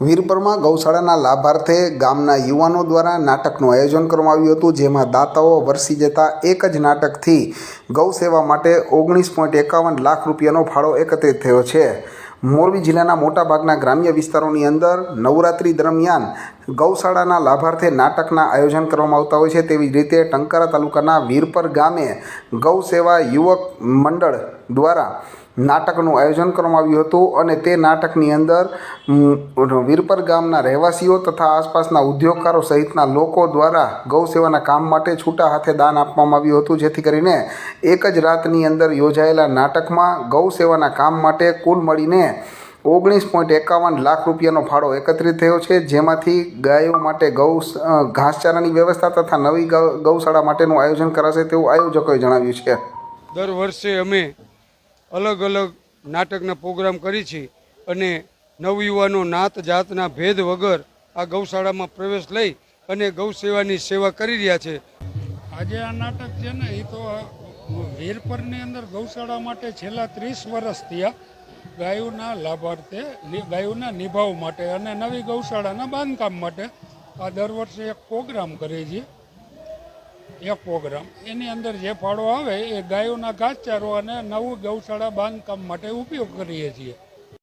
વીરપુરમાં ગૌશાળાના લાભાર્થે ગામના યુવાનો દ્વારા નાટકનું આયોજન કરવામાં આવ્યું હતું, જેમાં દાતાઓ વરસી જતા એક જ નાટકથી ગૌ સેવા માટે ઓગણીસ પોઈન્ટ એકાવન લાખ રૂપિયાનો ફાળો એકત્રિત થયો છે. મોરબી જિલ્લાના મોટાભાગના ગ્રામ્ય વિસ્તારોની અંદર નવરાત્રિ દરમિયાન ગૌશાળાના લાભાર્થે નાટકના આયોજન કરવામાં આવતા હોય છે. તેવી જ રીતે ટંકારા તાલુકાના વીરપર ગામે ગૌ સેવા યુવક મંડળ દ્વારા નાટકનું આયોજન કરવામાં આવ્યું હતું અને તે નાટકની અંદર વીરપર ગામના રહેવાસીઓ તથા આસપાસના ઉદ્યોગકારો સહિતના લોકો દ્વારા ગૌ સેવાના કામ માટે છૂટા હાથે દાન આપવામાં આવ્યું હતું. જેથી કરીને એક જ રાતની અંદર યોજાયેલા નાટકમાં ગૌ સેવાના કામ માટે કુલ મળીને ઓગણીસ પોઈન્ટ એકાવન લાખ રૂપિયાનો ફાળો એકત્રિત થયો છે. જેમાંથી ગાયો માટે ગૌ ઘાસચારાની વ્યવસ્થા તથા નવી ગૌશાળા માટેનું આયોજન કરાશે તેવું આયોજકોએ જણાવ્યું છે. દર વર્ષે અમે અલગ અલગ નાટકના પ્રોગ્રામ કરી છે અને નવયુવાનો નાત જાતના ભેદ વગર આ ગૌશાળામાં પ્રવેશ લઈ અને ગૌસેવાની સેવા કરી રહ્યા છે. આજે આ નાટક છે ને એ તો વીરપરની અંદર ગૌશાળા માટે છેલ્લા ત્રીસ વર્ષ થયા ગાયોના લાભાર્થે ગાયોના નિભાવ માટે અને નવી ગૌશાળાના બાંધકામ માટે આ દર વર્ષે એક પ્રોગ્રામ કરીએ છીએ એક પ્રોગ્રામ. એની અંદર જે ફાળો આવે એ ગાયોના ઘાસચારો અને નવું ગૌશાળા બાંધકામ માટે ઉપયોગ કરીએ છીએ.